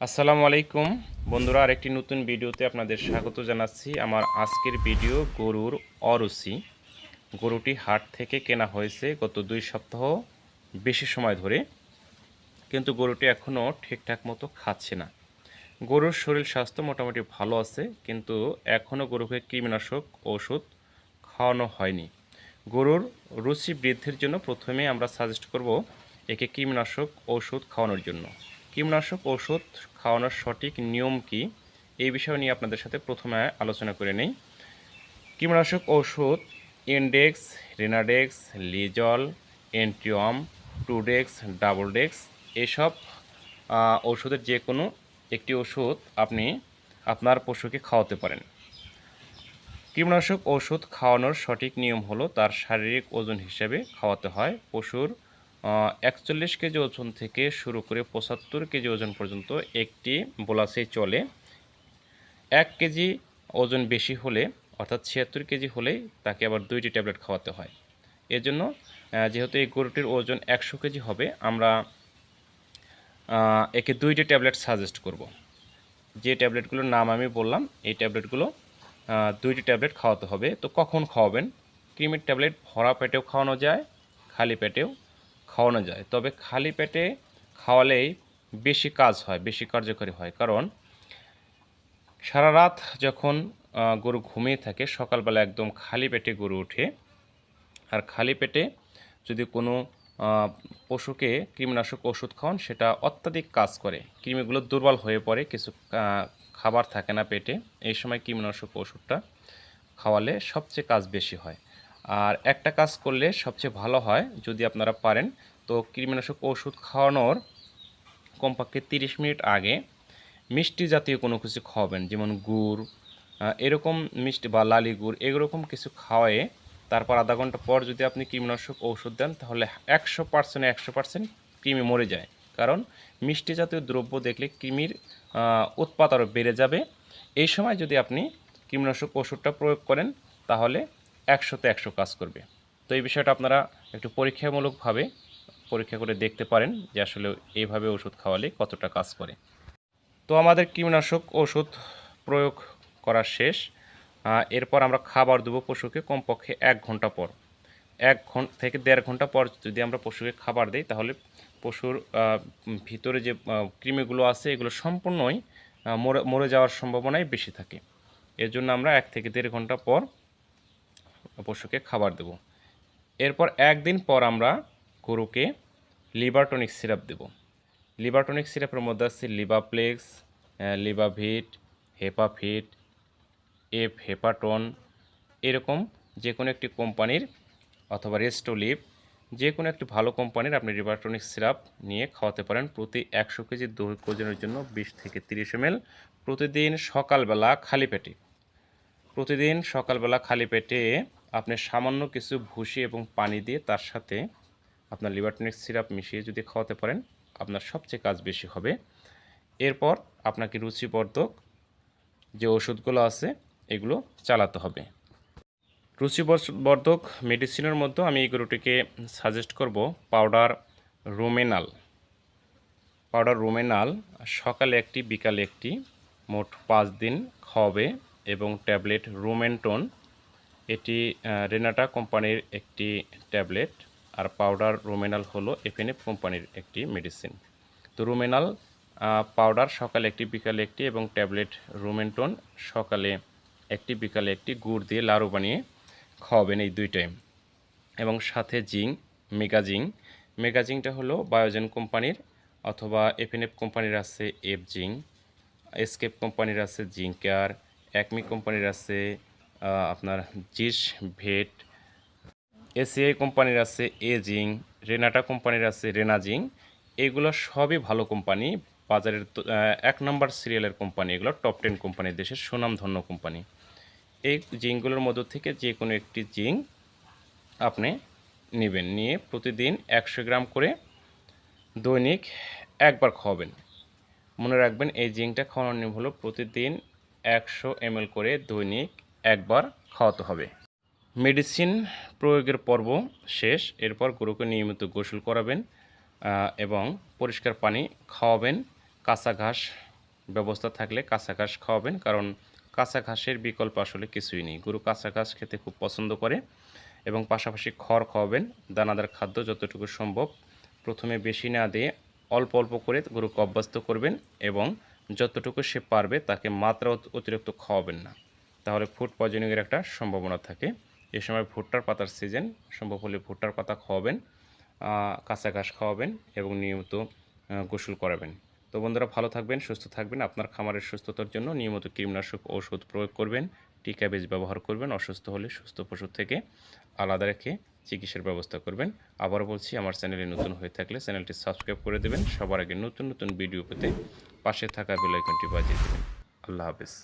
আসসালামু আলাইকুম। বন্ধুরা, আরেকটি নতুন ভিডিওতে আপনাদের স্বাগত জানাচ্ছি। আমার আজকের ভিডিও গরুর অরুচি। গরুটি হাট থেকে কেনা হয়েছে গত দুই সপ্তাহ বেশি সময় ধরে। কিন্তু গরুটি এখনও ঠিকঠাক মতো খাচ্ছে না। গরুর শরীর স্বাস্থ্য মোটামুটি ভালো আছে, কিন্তু এখনও গরুকে কৃমিনাশক ওষুধ খাওয়ানো হয়নি। গরুর রুচি বৃদ্ধির জন্য প্রথমে আমরা সাজেস্ট করব একে কৃমিনাশক ওষুধ খাওয়ানোর জন্য। কীটনাশক ওষুধ খাওয়ানোর সঠিক নিয়ম কি? এই বিষয় নিয়ে আপনাদের সাথে প্রথমে আলোচনা করে নেই। কীটনাশক ওষুধ ইনডেক্স, রিনাডেক্স, লিজল এন্টিওম টুডেক্স ডাবল ডেক্স এসব ওষুধের যে কোনো একটি ওষুধ আপনি আপনার পশুকে খাওয়াতে পারেন। কীটনাশক ওষুধ খাওয়ানোর সঠিক নিয়ম হলো তার শারীরিক ওজন হিসেবে খাওয়াতে হয়। পশুর একচল্লিশ কেজি ওজন থেকে শুরু করে পঁচাত্তর কেজি ওজন পর্যন্ত একটি বোলাসে চলে। এক কেজি ওজন বেশি হলে, অর্থাৎ ছিয়াত্তর কেজি হলেই তাকে আবার দুইটি ট্যাবলেট খাওয়াতে হয়। এজন্য যেহেতু এই গরুটির ওজন একশো কেজি হবে, আমরা একে দুইটি ট্যাবলেট সাজেস্ট করব। যে ট্যাবলেটগুলোর নাম আমি বললাম, এই ট্যাবলেটগুলো দুইটি ট্যাবলেট খাওয়াতে হবে। তো কখন খাওয়াবেন? ক্রিমের ট্যাবলেট ভরা পেটেও খাওয়ানো যায়, খালি পেটেও। খাওয়ানো যায়। তবে খালি পেটে খাওয়ালেই বেশি কাজ হয়, বেশি কার্যকরী হয়। কারণ সারা রাত যখন গরু ঘুমিয়ে থাকে, সকালবেলা একদম খালি পেটে গরু ওঠে। আর খালি পেটে যদি কোনো পশুকে কৃমিনাশক ওষুধ খাওয়ান, সেটা অত্যাধিক কাজ করে। কৃমিগুলো দুর্বল হয়ে পড়ে, কিছু খাবার থাকে না পেটে। এই সময় কৃমিনাশক ওষুধটা খাওয়ালে সবচেয়ে কাজ বেশি হয়। আর একটা কাজ করলে সবচেয়ে ভালো হয় যদি আপনারা পারেন, তো কৃমিনাশক ওষুধ খাওয়ানোর কমপক্ষে তিরিশ মিনিট আগে মিষ্টি জাতীয় কোনো কিছু খাওয়াবেন, যেমন গুড় এরকম মিষ্টি বা লালি গুড়, এরকম কিছু খাওয়ায়ে তারপর আধা ঘণ্টা পর যদি আপনি কৃমিনাশক ঔষধ দেন, তাহলে একশো পার্সেন্ট একশো পার্সেন্ট কৃমি মরে যায়। কারণ মিষ্টি জাতীয় দ্রব্য দেখলে কৃমির উৎপাত আরও বেড়ে যাবে। এই সময় যদি আপনি কৃমিনাশক ওষুধটা প্রয়োগ করেন, তাহলে একশোতে একশো কাজ করবে। তো এই বিষয়টা আপনারা একটু পরীক্ষামূলকভাবে পরীক্ষা করে দেখতে পারেন যে আসলে এইভাবে ওষুধ খাওয়ালে কতটা কাজ করে। তো আমাদের কীটনাশক ওষুধ প্রয়োগ করা শেষ। এরপর আমরা খাবার দেবো পশুকে কমপক্ষে এক ঘণ্টা পর। এক ঘণ্টা থেকে দেড় ঘণ্টা পর যদি আমরা পশুকে খাবার দিই, তাহলে পশুর ভিতরে যে কৃমিগুলো আছে, এগুলো সম্পূর্ণই মরে মরে যাওয়ার সম্ভাবনাই বেশি থাকে। এর জন্য আমরা এক থেকে দেড় ঘণ্টা পর পশুকে খাবার দেব। এরপর একদিন পর আমরা গরুকে লিভারটনিক সিরাপ দেব। লিভারটনিক সিরাপের মধ্যে আছে লিভাপ্লেক্স লিভাভিট হেপাফিট, এফ হেপাটন এরকম যে কোনো একটি কোম্পানির অথবা রেস্টোলিভ যে কোনো একটি ভালো কোম্পানির আপনি লিভারটনিক সিরাপ নিয়ে খাওয়াতে পারেন প্রতি একশো কেজি দৈহিক ওজনের জন্য বিশ থেকে তিরিশ এম প্রতিদিন সকালবেলা খালি পেটে। প্রতিদিন সকালবেলা খালি পেটে আপনি সামান্য কিছু ভুসি এবং পানি দিয়ে তার সাথে আপনার লিভারটনিক সিরাপ মিশিয়ে যদি খাওয়াতে পারেন, আপনার সবচেয়ে কাজ বেশি হবে। এরপর আপনাকে রুচিবর্ধক যে ওষুধগুলো আছে, এগুলো চালাতে হবে। রুচিবর্ধক মেডিসিনের মধ্যে আমি এই গরুটিকে সাজেস্ট করব, পাউডার রোমেনাল। পাউডার রোমেনাল সকালে একটি, বিকালে একটি, মোট পাঁচ দিন খাওয়াবে এবং ট্যাবলেট রোমেন্টন এটি রেনাটা কোম্পানির একটি ট্যাবলেট আর পাউডার রোমেনাল হলো এফএনএফ কোম্পানির একটি মেডিসিন। তো রোমেনাল পাউডার সকালে একটি, বিকালে একটি এবং ট্যাবলেট রোমেন্টন সকালে একটি, বিকালে একটি গুড় দিয়ে লাড়ু বানিয়ে খাওয়াবেন এই দুই টাইম এবং সাথে জিং মেগাজিং মেগাজিংটা হলো বায়োজেন কোম্পানির অথবা এফএনএফ কোম্পানির আছে এফ জিং এসকেপ কোম্পানির আছে জিঙ্কার একমি কোম্পানির আছে আপনার জিস, ভেট, এসিআই কোম্পানির আছে এজিং রেনাটা কোম্পানির আছে রেনাজিং এগুলো সবই ভালো কোম্পানি। বাজারের এক নম্বর সিরিয়ালের কোম্পানি এগুলো টপ টেন কোম্পানি, দেশের সুনামধন্য কোম্পানি। এই জিঙ্কগুলোর মধ্য থেকে যে কোনো একটি জিঙ্ক আপনি নেবেন। নিয়ে প্রতিদিন একশো গ্রাম করে দৈনিক একবার খাওয়াবেন। মনে রাখবেন এই জিঙ্কটা খাওয়ানোর নিয়ম হলো প্রতিদিন একশো এমএল করে দৈনিক একবার খাওয়াতে হবে। মেডিসিন প্রয়োগের পর্ব শেষ। এরপর গরুকে নিয়মিত গোসল করাবেন এবং পরিষ্কার পানি খাওয়াবেন। কাঁচা ঘাস ব্যবস্থা থাকলে কাঁচা ঘাস খাওয়াবেন, কারণ কাঁচা ঘাসের বিকল্প আসলে কিছুই নেই। গরু কাঁচা ঘাস খেতে খুব পছন্দ করে এবং পাশাপাশি খড় খাওয়াবেন। দানাদার খাদ্য যতটুকু সম্ভব প্রথমে বেশি না দিয়ে অল্প অল্প করে গরুকে অভ্যস্ত করবেন এবং যতটুকু সে পারবে তাকে মাত্রা অত- অতিরিক্ত খাওয়াবেন না। তাহলে ফুড পয়জনিংয়ের একটা সম্ভাবনা থাকে। এ সময় ভুট্টার পাতার সিজন সম্ভব হলে ভুট্টার পাতা খাওয়াবেন কাঁচা ঘাস খাওয়াবেন এবং নিয়মিত গোসল করাবেন। তো বন্ধুরা, ভালো থাকবেন, সুস্থ থাকবেন, আপনার খামারের সুস্থতার জন্য নিয়মিত কীটনাশক ঔষধ প্রয়োগ করবেন টিকা বীজ ব্যবহার করবেন, অসুস্থ হলে সুস্থ পশু থেকে আলাদা রেখে চিকিৎসার ব্যবস্থা করবেন। আবার বলছি, আমার চ্যানেলে নতুন হয়ে থাকলে চ্যানেলটি সাবস্ক্রাইব করে দেবেন। সবার আগে নতুন নতুন ভিডিও পেতে পাশে থাকা বেল আইকনটি বাজিয়ে দেবেন। আল্লাহ হাফেজ।